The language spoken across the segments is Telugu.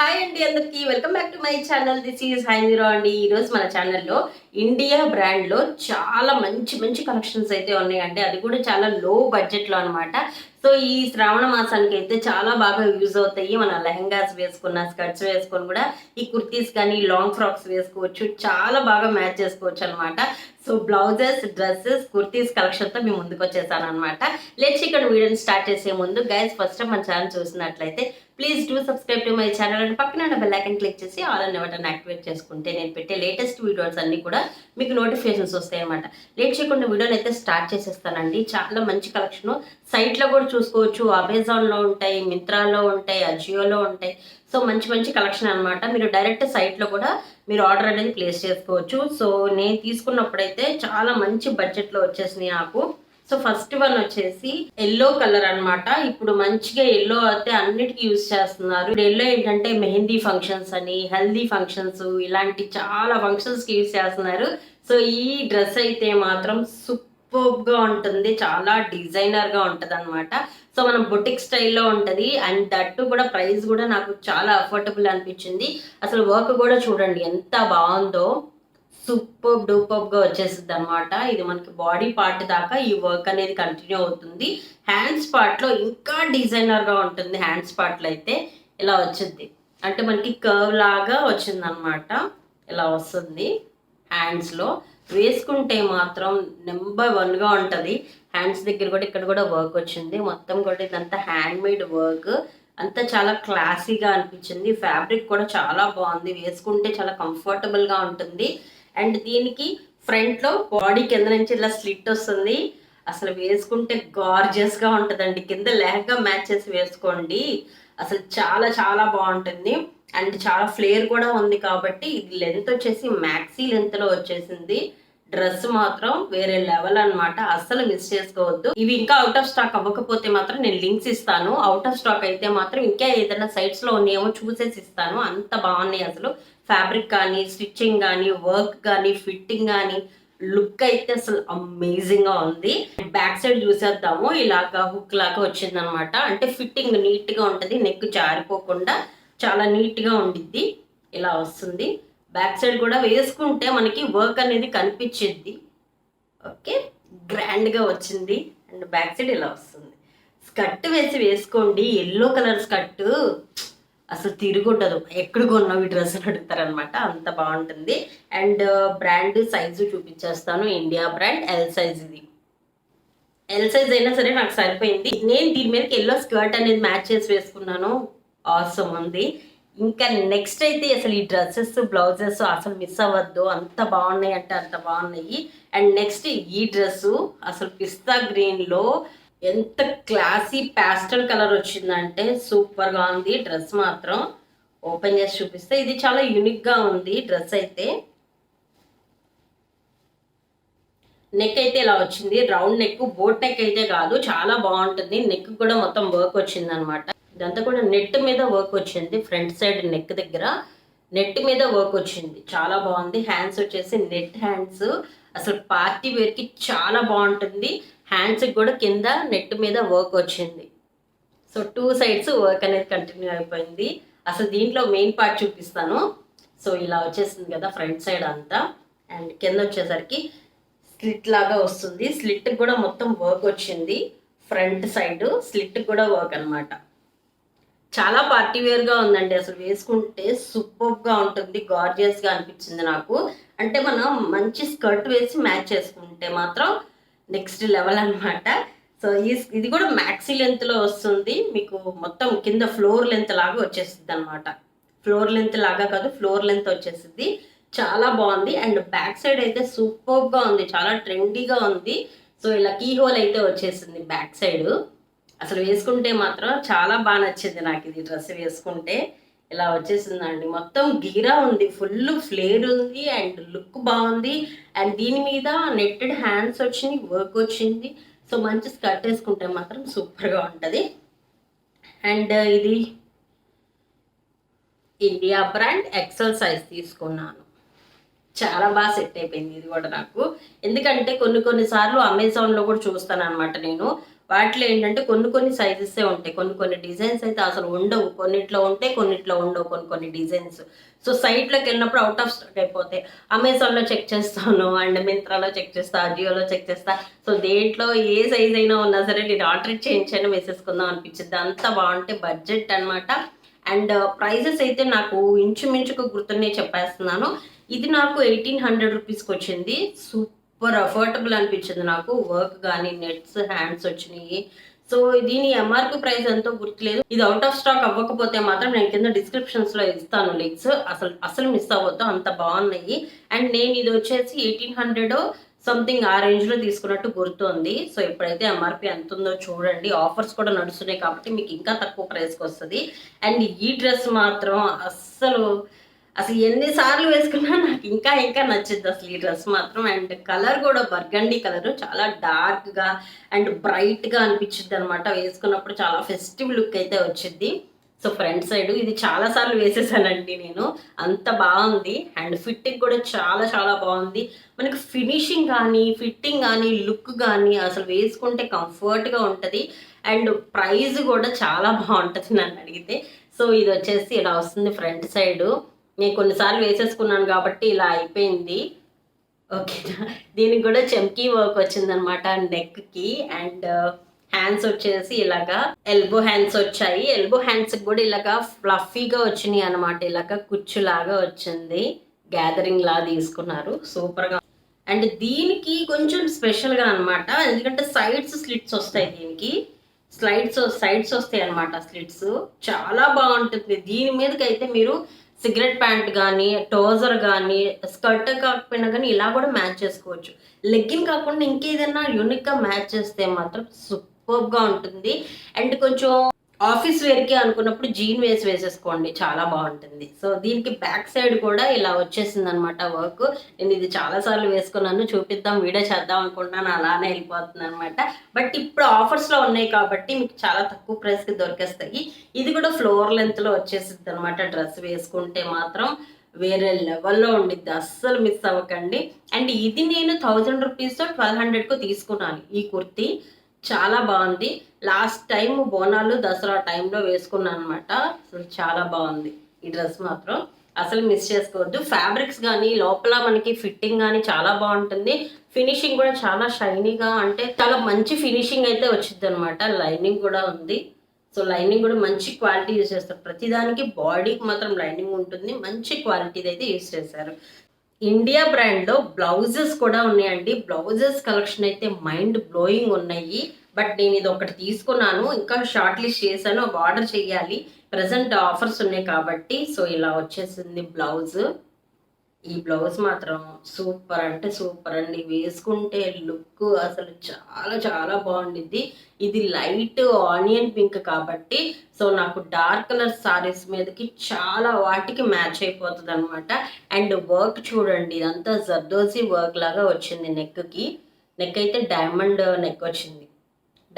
హాయ్ అండి అందరికీ. Welcome back to my channel this is high మీరో అండి. ఈరోజు మన ఛానల్లో ఇండియా బ్రాండ్లో చాలా మంచి మంచి కలెక్షన్స్ అయితే ఉన్నాయండి. అది కూడా చాలా లో బడ్జెట్లో అనమాట సో ఈ శ్రావణ మాసానికి అయితే చాలా బాగా యూజ్ అవుతాయి. మన లెహంగాస్ వేసుకున్న స్కర్ట్స్ వేసుకొని కూడా ఈ కుర్తీస్ కానీ లాంగ్ ఫ్రాక్స్ వేసుకోవచ్చు. చాలా బాగా మ్యాచ్ చేసుకోవచ్చు అనమాట సో బ్లౌజెస్ డ్రెస్సెస్ కుర్తీస్ కలెక్షన్తో మేము ముందుకు వచ్చేసాను అనమాట లేచి ఇక్కడ వీడియోని స్టార్ట్ చేసే ముందు గైస్ ఫస్ట్ మన ఛానల్ చూసినట్లయితే please do subscribe to my channel and పక్కన బెల్ ఐకన్ క్లిక్ చేసి ఆల్ అనే బటన్ యాక్టివేట్ చేసుకుంటే నేను పెట్టే లేటెస్ట్ వీడియోస్ అన్ని కూడా మీకు నోటిఫికేషన్స్ వస్తాయి అనమాట లేట్ చేయకుండా వీడియోని అయితే స్టార్ట్ చేసేస్తానండి. చాలా మంచి కలెక్షన్ సైట్లో కూడా చూసుకోవచ్చు. అమెజాన్లో ఉంటాయి మింత్రాలో ఉంటాయి అజియోలో ఉంటాయి. సో మంచి మంచి కలెక్షన్ అనమాట మీరు డైరెక్ట్ సైట్లో కూడా మీరు ఆర్డర్ అనేది ప్లేస్ చేసుకోవచ్చు. సో నేను తీసుకున్నప్పుడైతే చాలా మంచి బడ్జెట్లో వచ్చేసినాయి నాకు. సో ఫస్ట్ వన్ వచ్చేసి ఎల్లో కలర్ అన్నమాట. ఇప్పుడు మంచిగా ఎల్లో అయితే అన్నిటికీ యూజ్ చేస్తున్నారు. ఎల్లో ఏంటంటే మెహందీ ఫంక్షన్స్ అని హెల్దీ ఫంక్షన్స్ ఇలాంటి చాలా ఫంక్షన్స్కి యూజ్ చేస్తున్నారు. సో ఈ డ్రెస్ అయితే మాత్రం సూపర్గా ఉంటుంది. చాలా డిజైనర్గా ఉంటది అనమాట సో మనం బొటిక్ స్టైల్లో ఉంటది. అండ్ దట్టు కూడా ప్రైస్ కూడా నాకు చాలా అఫోర్డబుల్ అనిపించింది. అసలు వర్క్ కూడా చూడండి ఎంత బాగుందో. సూపర్ డూపర్గా వచ్చేసింది అనమాట ఇది మనకి బాడీ పార్ట్ దాకా ఈ వర్క్ అనేది కంటిన్యూ అవుతుంది. హ్యాండ్స్ పార్ట్లో ఇంకా డిజైనర్గా ఉంటుంది హ్యాండ్స్ పార్ట్లో అయితే ఇలా వచ్చింది. అంటే మనకి కర్వ్ లాగా వచ్చింది అనమాట ఇలా వస్తుంది హ్యాండ్స్లో. వేసుకుంటే మాత్రం నెంబర్ వన్గా హ్యాండ్స్ దగ్గర కూడా ఇక్కడ కూడా వర్క్ వచ్చింది. మొత్తం కూడా ఇదంతా హ్యాండ్ మేడ్ వర్క్. అంతా చాలా క్లాసీగా అనిపించింది. ఫ్యాబ్రిక్ కూడా చాలా బాగుంది. వేసుకుంటే చాలా కంఫర్టబుల్గా ఉంటుంది. అండ్ దీనికి ఫ్రంట్లో బాడీ కింద నుంచి ఇలా స్లిట్ వస్తుంది. అసలు వేసుకుంటే గార్జియస్గా కింద లెహంగా మ్యాచ్ చేసి వేసుకోండి. అసలు చాలా చాలా బాగుంటుంది. అండ్ చాలా ఫ్లేర్ కూడా ఉంది కాబట్టి ఇది లెంత్ వచ్చేసి మ్యాక్సీ లెంత్లో వచ్చేసింది. డ్రెస్ మాత్రం వేరే లెవెల్ అన్నమాట. అస్సలు మిస్ చేసుకోవద్దు. ఇవి ఇంకా అవుట్ ఆఫ్ స్టాక్ అవ్వకపోతే మాత్రం నేను లింక్స్ ఇస్తాను. అవుట్ ఆఫ్ స్టాక్ అయితే మాత్రం ఇంకా ఏదైనా సైట్స్లో ఉన్నాయేమో చూసేసి ఇస్తాను. అంత బాగున్నాయి అసలు. ఫ్యాబ్రిక్ కానీ స్టిచ్చింగ్ కానీ వర్క్ కానీ ఫిట్టింగ్ కానీ లుక్ అయితే అసలు అమేజింగ్గా ఉంది. బ్యాక్ సైడ్ చూసేద్దాము. ఇలాగా హుక్ లాగా వచ్చింది అనమాట అంటే ఫిట్టింగ్ నీట్గా నెక్ జారిపోకుండా చాలా నీట్గా ఉండిద్ది. ఇలా వస్తుంది. బ్యాక్ సైడ్ కూడా వేసుకుంటే మనకి వర్క్ అనేది కనిపించిద్ది. ఓకే గ్రాండ్గా వచ్చింది. అండ్ బ్యాక్ సైడ్ ఇలా వస్తుంది. స్కర్ట్ వేసి వేసుకోండి. ఎల్లో కలర్ స్కర్ట్ అసలు తిరుగుండదు ఎక్కడ కొన్నావు ఈ డ్రెస్ అడుగుతారనమాట. అంత బాగుంటుంది. అండ్ uh, బ్రాండ్ సైజు చూపించేస్తాను. ఇండియా బ్రాండ్ ఎల్ సైజ్ ఇది. ఎల్ సైజ్ అయినా సరే నాకు సరిపోయింది. నేను దీని మీదకి ఎల్లో స్కర్ట్ అనేది మ్యాచ్ చేసి వేసుకున్నాను. ఆసమ్ ఉంది. ఇంకా నెక్స్ట్ అయితే అసలు ఈ డ్రెస్సెస్ బ్లౌజెస్ అసలు మిస్ అవ్వద్దు. అంత బాగున్నాయి అంటే అంత బాగున్నాయి. అండ్ నెక్స్ట్ ఈ డ్రెస్సు అసలు పిస్తా గ్రీన్లో ఎంత క్లాసీ ప్యాస్టల్ కలర్ వచ్చిందంటే సూపర్గా ఉంది. డ్రెస్ మాత్రం ఓపెన్ చేసి చూపిస్తే ఇది చాలా యూనిక్గా ఉంది డ్రెస్ అయితే. నెక్ అయితే ఇలా వచ్చింది. రౌండ్ నెక్ బోట్ నెక్ అయితే కాదు చాలా బాగుంటుంది. నెక్ కూడా మొత్తం వర్క్ వచ్చింది అనమాట ఇదంతా కూడా నెట్ మీద వర్క్ వచ్చింది ఫ్రంట్ సైడ్ నెక్ దగ్గర. నెట్ మీద వర్క్ వచ్చింది చాలా బాగుంది. హ్యాండ్స్ వచ్చేసి నెట్ హ్యాండ్స్. అసలు పార్టీ వేర్కి చాలా బాగుంటుంది. హ్యాండ్స్కి కూడా కింద నెట్ మీద వర్క్ వచ్చింది. సో టూ సైడ్స్ వర్క్ అనేది కంటిన్యూ అయిపోయింది. అసలు దీంట్లో మెయిన్ పార్ట్ చూపిస్తాను. సో ఇలా వచ్చేసింది కదా ఫ్రంట్ సైడ్ అంతా. అండ్ కింద వచ్చేసరికి స్లిట్ లాగా వస్తుంది. స్లిట్ కూడా మొత్తం వర్క్ వచ్చింది. ఫ్రంట్ సైడ్ స్లిట్ కూడా వర్క్ అన్నమాట. చాలా పార్టీ వేర్గా ఉందండి. అసలు వేసుకుంటే సూపర్గా ఉంటుంది. గార్జియస్గా అనిపించింది నాకు. అంటే మనం మంచి స్కర్ట్ వేసి మ్యాచ్ చేసుకుంటే మాత్రం నెక్స్ట్ లెవెల్ అనమాట సో ఈ ఇది కూడా మ్యాక్సీ లెంత్లో వస్తుంది. మీకు మొత్తం కింద ఫ్లోర్ లెంత్ లాగా వచ్చేస్తుంది అనమాట ఫ్లోర్ లెంత్ లాగా కాదు ఫ్లోర్ లెంత్ వచ్చేసింది చాలా బాగుంది. అండ్ బ్యాక్ సైడ్ అయితే సూపర్గా ఉంది. చాలా ట్రెండీగా ఉంది. సో ఇలా కీ హోల్ అయితే వచ్చేసింది బ్యాక్ సైడ్ అసలు వేసుకుంటే మాత్రం చాలా బాగా నచ్చింది నాకు ఇది డ్రెస్ వేసుకుంటే. ఇలా వచ్చేసిందండి. మొత్తం గీరా ఉంది. ఫుల్ ఫ్లేర్ ఉంది అండ్ లుక్ బాగుంది. అండ్ దీని మీద నెట్టెడ్ హ్యాండ్స్ వచ్చింది వర్క్ వచ్చింది. సో మంచి స్కర్ట్ వేసుకుంటే మాత్రం సూపర్గా ఉంటుంది. అండ్ uh, ఇది ఇండియా బ్రాండ్ ఎక్సెల్ సైజ్ తీసుకున్నాను. చాలా బాగా సెట్ అయిపోయింది ఇది కూడా నాకు. ఎందుకంటే కొన్ని కొన్ని సార్లు అమెజాన్లో కూడా చూస్తాను అనమాట నేను. వాటిలో ఏంటంటే కొన్ని కొన్ని సైజెసే ఉంటాయి. కొన్ని కొన్ని డిజైన్స్ అయితే అసలు ఉండవు. కొన్నిట్లో ఉంటాయి కొన్నిట్లో ఉండవు. కొన్ని కొన్ని డిజైన్స్ సో సైట్లోకి వెళ్ళినప్పుడు అవుట్ ఆఫ్ స్టాక్ అయిపోతాయి. అమెజాన్లో చెక్ చేస్తాను అండ్ మింత్రాలో చెక్ చేస్తా అజియోలో చెక్ చేస్తా. సో దేంట్లో ఏ సైజ్ అయినా ఉన్నా సరే నేను ఆర్డర్ చేయించాను వేసేసుకుందాం అనిపించింది. అంత బాగుంటే బడ్జెట్ అన్నమాట. అండ్ uh, ప్రైజెస్ అయితే నాకు ఇంచుమించుకు గుర్తున్నాయి చెప్పేస్తున్నాను. ఇది నాకు ఎయిటీన్ హండ్రెడ్ రూపీస్కి వచ్చింది. సూపర్ అఫోర్డబుల్ అనిపించింది నాకు. వర్క్ కానీ నెట్స్ హ్యాండ్స్ వచ్చినాయి. సో దీని ఎంఆర్పి ప్రైస్ ఎంతో గుర్తులేదు. ఇది అవుట్ ఆఫ్ స్టాక్ అవ్వకపోతే మాత్రం నేను కింద డిస్క్రిప్షన్స్లో ఇస్తాను లింక్స్ అసలు అసలు మిస్ అవ్వద్దు. అంత బాగున్నాయి. అండ్ నేను ఇది వచ్చేసి ఎయిటీన్ హండ్రెడ్ సంథింగ్ ఆ రేంజ్లో తీసుకున్నట్టు గుర్తుంది. సో ఇప్పుడైతే ఎంఆర్పి ఎంత ఉందో చూడండి. ఆఫర్స్ కూడా నడుస్తున్నాయి కాబట్టి మీకు ఇంకా తక్కువ ప్రైస్కి వస్తుంది. అండ్ ఈ డ్రెస్ మాత్రం అస్సలు అసలు ఎన్నిసార్లు వేసుకున్నా నాకు ఇంకా ఇంకా నచ్చింది అసలు ఈ డ్రెస్ మాత్రం. అండ్ కలర్ కూడా బర్గండి కలర్ చాలా డార్క్గా అండ్ బ్రైట్గా అనిపించింది అనమాట వేసుకున్నప్పుడు చాలా ఫెస్టివ్ లుక్ అయితే వచ్చింది సో ఫ్రంట్ సైడ్ ఇది చాలా సార్లు వేసేసానండి నేను. అంత బాగుంది. అండ్ ఫిట్టింగ్ కూడా చాలా చాలా బాగుంది. మనకి ఫినిషింగ్ కానీ ఫిట్టింగ్ కానీ లుక్ కానీ అసలు వేసుకుంటే కంఫర్ట్గా ఉంటుంది. అండ్ ప్రైస్ కూడా చాలా బాగుంటుంది నన్ను అడిగితే. సో ఇది వచ్చేసి ఇలా వస్తుంది ఫ్రంట్ సైడ్. నేను కొన్నిసార్లు వేసేసుకున్నాను కాబట్టి ఇలా అయిపోయింది. ఓకే. దీనికి కూడా చెంకీ వర్క్ వచ్చిందనమాట నెక్కి. అండ్ uh, హ్యాండ్స్ వచ్చేసి ఇలాగా ఎల్బో హ్యాండ్స్ వచ్చాయి. ఎల్బో హ్యాండ్స్ కూడా ఇలాగా ఫ్లఫీగా వచ్చినాయి అనమాట ఇలాగా కుచ్చులాగా వచ్చింది. గ్యాదరింగ్ లా తీసుకున్నారు. సూపర్గా. అండ్ దీనికి కొంచెం స్పెషల్గా అనమాట ఎందుకంటే సైడ్స్ స్లిట్స్ వస్తాయి దీనికి. స్లైడ్స్ సైడ్స్ వస్తాయి అనమాట స్లిట్స్. చాలా బాగుంటుంది. దీని మీదకి అయితే మీరు సిగరెట్ ప్యాంట్ కానీ టోజర్ కానీ స్కర్ట్ కాకపోయినా కానీ ఇలా కూడా మ్యాచ్ చేసుకోవచ్చు. లెగ్గిన్ కాకుండా ఇంకేదైనా యూనిక్గా మ్యాచ్ చేస్తే మాత్రం సూపర్గా ఉంటుంది. అండ్ కొంచెం ఆఫీస్ వేర్కి అనుకున్నప్పుడు జీన్ వేసి వేసేసుకోండి చాలా బాగుంటుంది. సో దీనికి బ్యాక్ సైడ్ కూడా ఇలా వచ్చేసింది అనమాట వర్క్. నేను ఇది చాలా సార్లు వేసుకున్నాను చూపిద్దాం వీడియో చేద్దాం అనుకుంటున్నాను అలానే వెళ్ళిపోతుంది అనమాట బట్ ఇప్పుడు ఆఫర్స్లో ఉన్నాయి కాబట్టి మీకు చాలా తక్కువ ప్రైస్కి దొరికేస్తాయి. ఇది కూడా ఫ్లోర్ లెంత్లో వచ్చేసింది అనమాట డ్రెస్ వేసుకుంటే మాత్రం. వేరే లెవెల్లో ఉండిద్ది అస్సలు మిస్ అవ్వకండి. అండ్ ఇది నేను థౌజండ్ రూపీస్ ట్వెల్వ్ హండ్రెడ్కు తీసుకున్నాను ఈ కుర్తీ. చాలా బాగుంది. లాస్ట్ టైం బోనాలు దసరా టైంలో వేసుకున్నాను అనమాట అసలు చాలా బాగుంది. ఈ డ్రెస్ మాత్రం అసలు మిస్ చేసుకోవద్దు. ఫ్యాబ్రిక్స్ కానీ లోపల మనకి ఫిట్టింగ్ కానీ చాలా బాగుంటుంది. ఫినిషింగ్ కూడా చాలా షైనీగా అంటే చాలా మంచి ఫినిషింగ్ అయితే వచ్చింది అనమాట లైనింగ్ కూడా ఉంది. సో లైనింగ్ కూడా మంచి క్వాలిటీ యూజ్ చేస్తారు. ప్రతిదానికి బాడీకి మాత్రం లైనింగ్ ఉంటుంది. మంచి క్వాలిటీది అయితే యూస్ చేశారు ఇండియా బ్రాండ్లో బ్లౌజెస్ కూడా ఉన్నాయండి. బ్లౌజెస్ కలెక్షన్ అయితే మైండ్ బ్లోయింగ్ ఉన్నాయి. బట్ నేను ఇది ఒకటి తీసుకున్నాను. ఇంకా షార్ట్ లిస్ట్ చేశాను. ఆర్డర్ చేయాలి. ప్రజెంట్ ఆఫర్స్ ఉన్నాయి కాబట్టి. సో ఇలా వచ్చేసింది బ్లౌజ్. ఈ బ్లౌజ్ మాత్రం సూపర్ అంటే సూపర్ అండి. వేసుకుంటే లుక్ అసలు చాలా చాలా బాగుండిద్ది. ఇది లైట్ ఆనియన్ పింక్ కాబట్టి సో నాకు డార్క్ కలర్ సారీస్ మీదకి చాలా వాటికి మ్యాచ్ అయిపోతుంది అనమాట అండ్ వర్క్ చూడండి ఇదంతా జర్దోజీ వర్క్ లాగా వచ్చింది నెక్కి. నెక్ అయితే డైమండ్ నెక్ వచ్చింది.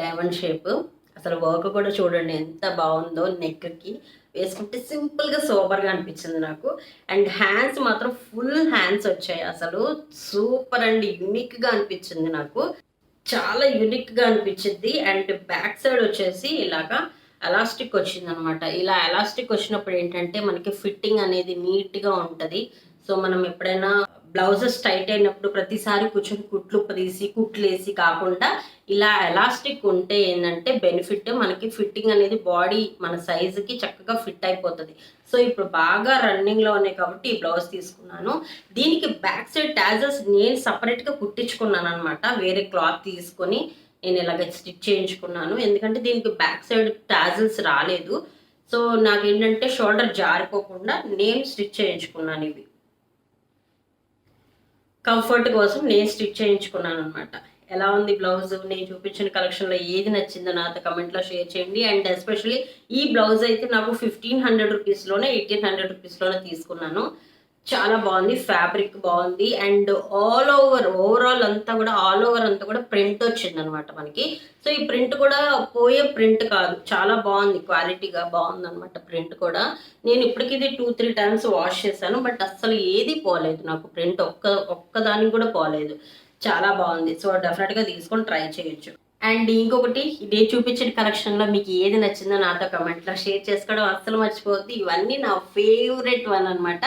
Diamond shape. అసలు వర్క్ కూడా చూడండి ఎంత బాగుందో నెక్కి. వేసుకుంటే సింపుల్గా సూపర్గా అనిపించింది నాకు. అండ్ హ్యాండ్స్ మాత్రం ఫుల్ హ్యాండ్స్ వచ్చాయి అసలు. సూపర్ అండ్ యూనిక్గా అనిపించింది నాకు. చాలా యూనిక్గా అనిపించింది. అండ్ బ్యాక్ సైడ్ వచ్చేసి ఇలాగా ఎలాస్టిక్ వచ్చింది అనమాట ఇలా ఎలాస్టిక్ వచ్చినప్పుడు ఏంటంటే మనకి ఫిట్టింగ్ అనేది నీట్గా ఉంటుంది. సో మనం ఎప్పుడైనా బ్లౌజెస్ టైట్ అయినప్పుడు ప్రతిసారి కూర్చొని కుట్లు తీసి కుట్లు వేసి కాకుండా ఇలా ఎలాస్టిక్ ఉంటే ఏంటంటే బెనిఫిట్ మనకి ఫిట్టింగ్ అనేది బాడీ మన సైజుకి చక్కగా ఫిట్ అయిపోతుంది. సో ఇప్పుడు బాగా రన్నింగ్లో ఉన్నాయి కాబట్టి ఈ బ్లౌజ్ తీసుకున్నాను. దీనికి బ్యాక్ సైడ్ ట్యాజెస్ నేను సపరేట్గా కుట్టించుకున్నాను అనమాట వేరే క్లాత్ తీసుకొని నేను ఇలాగ స్టిచ్ చేయించుకున్నాను. ఎందుకంటే దీనికి బ్యాక్ సైడ్ టాజిల్స్ రాలేదు. సో నాకు ఏంటంటే షోల్డర్ జారిపోకుండా నేను స్టిచ్ చేయించుకున్నాను ఇవి. కంఫర్ట్ కోసం నేను స్టిచ్ చేయించుకున్నాను అనమాట ఎలా ఉంది బ్లౌజ్? నేను చూపించిన కలెక్షన్లో ఏది నచ్చిందో నాతో కమెంట్లో షేర్ చేయండి. అండ్ ఎస్పెషల్లీ ఈ బ్లౌజ్ అయితే నాకు ఫిఫ్టీన్ హండ్రెడ్ రూపీస్లోనే ఎయిటీన్ హండ్రెడ్ రూపీస్లోనే తీసుకున్నాను. చాలా బాగుంది ఫ్యాబ్రిక్ బాగుంది అండ్ ఆల్ ఓవర్ ఓవరాల్ అంతా కూడా ఆల్ ఓవర్ అంతా కూడా ప్రింట్ వచ్చింది అనమాట మనకి. సో ఈ ప్రింట్ కూడా పోయే ప్రింట్ కాదు. చాలా బాగుంది క్వాలిటీగా బాగుంది అనమాట ప్రింట్ కూడా. నేను ఇప్పటికి ఇది టూ త్రీ టైమ్స్ వాష్ చేశాను బట్ అస్సలు ఏది పోలేదు నాకు. ప్రింట్ ఒక్క ఒక్కదానికి కూడా పోలేదు. చాలా బాగుంది. సో డెఫినెట్గా తీసుకొని ట్రై చేయొచ్చు. అండ్ ఇంకొకటి నేను చూపించిన కలెక్షన్లో మీకు ఏది నచ్చిందో నాతో కమెంట్లో షేర్ చేసుకోవడం అస్సలు మర్చిపోవద్దు. ఇవన్నీ నా ఫేవరెట్ వన్ అనమాట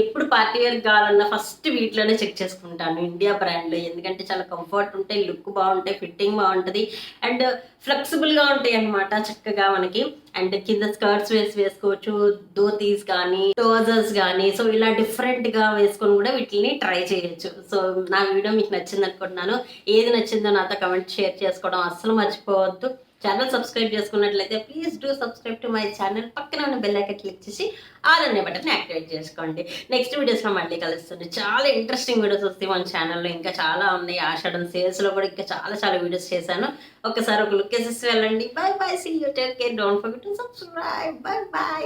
ఎప్పుడు పార్టీ వేర్ కావాలన్నా ఫస్ట్ వీటిలోనే చెక్ చేసుకుంటాను ఇండియా బ్రాండ్లో. ఎందుకంటే చాలా కంఫర్ట్ ఉంటాయి లుక్ బాగుంటాయి ఫిట్టింగ్ బాగుంటుంది అండ్ ఫ్లెక్సిబుల్గా ఉంటాయి అనమాట చక్కగా మనకి. అండ్ కింద స్కర్ట్స్ వేసి వేసుకోవచ్చు ధోతీస్ కానీ ట్రోజర్స్ కానీ సో ఇలా డిఫరెంట్గా వేసుకొని కూడా వీటిని ట్రై చేయొచ్చు. సో నా వీడియో మీకు నచ్చింది అనుకుంటున్నాను ఏది నచ్చిందో నాతో కమెంట్ షేర్ చేసుకోవడం అస్సలు మర్చిపోవద్దు. ఛానల్ సబ్స్క్రైబ్ చేసుకున్నట్లయితే please do subscribe to my channel పక్కన ఉన్న బెల్ ఐకన్ క్లిక్ చేసి ఆల్ అనే బటన్ యాక్టివేట్ చేసుకోండి. నెక్స్ట్ వీడియోస్లో మళ్ళీ కలుస్తుంది చాలా ఇంట్రెస్టింగ్ వీడియోస్ వస్తాయి మన ఛానల్లో ఇంకా చాలా ఉన్నాయి. ఆషాఢం సేల్స్లో కూడా ఇంకా చాలా చాలా వీడియోస్ చేశాను. ఒకసారి ఒక లుక్ వేసేసి వెళ్ళండి. Bye bye see you take care don't forget to subscribe bye bye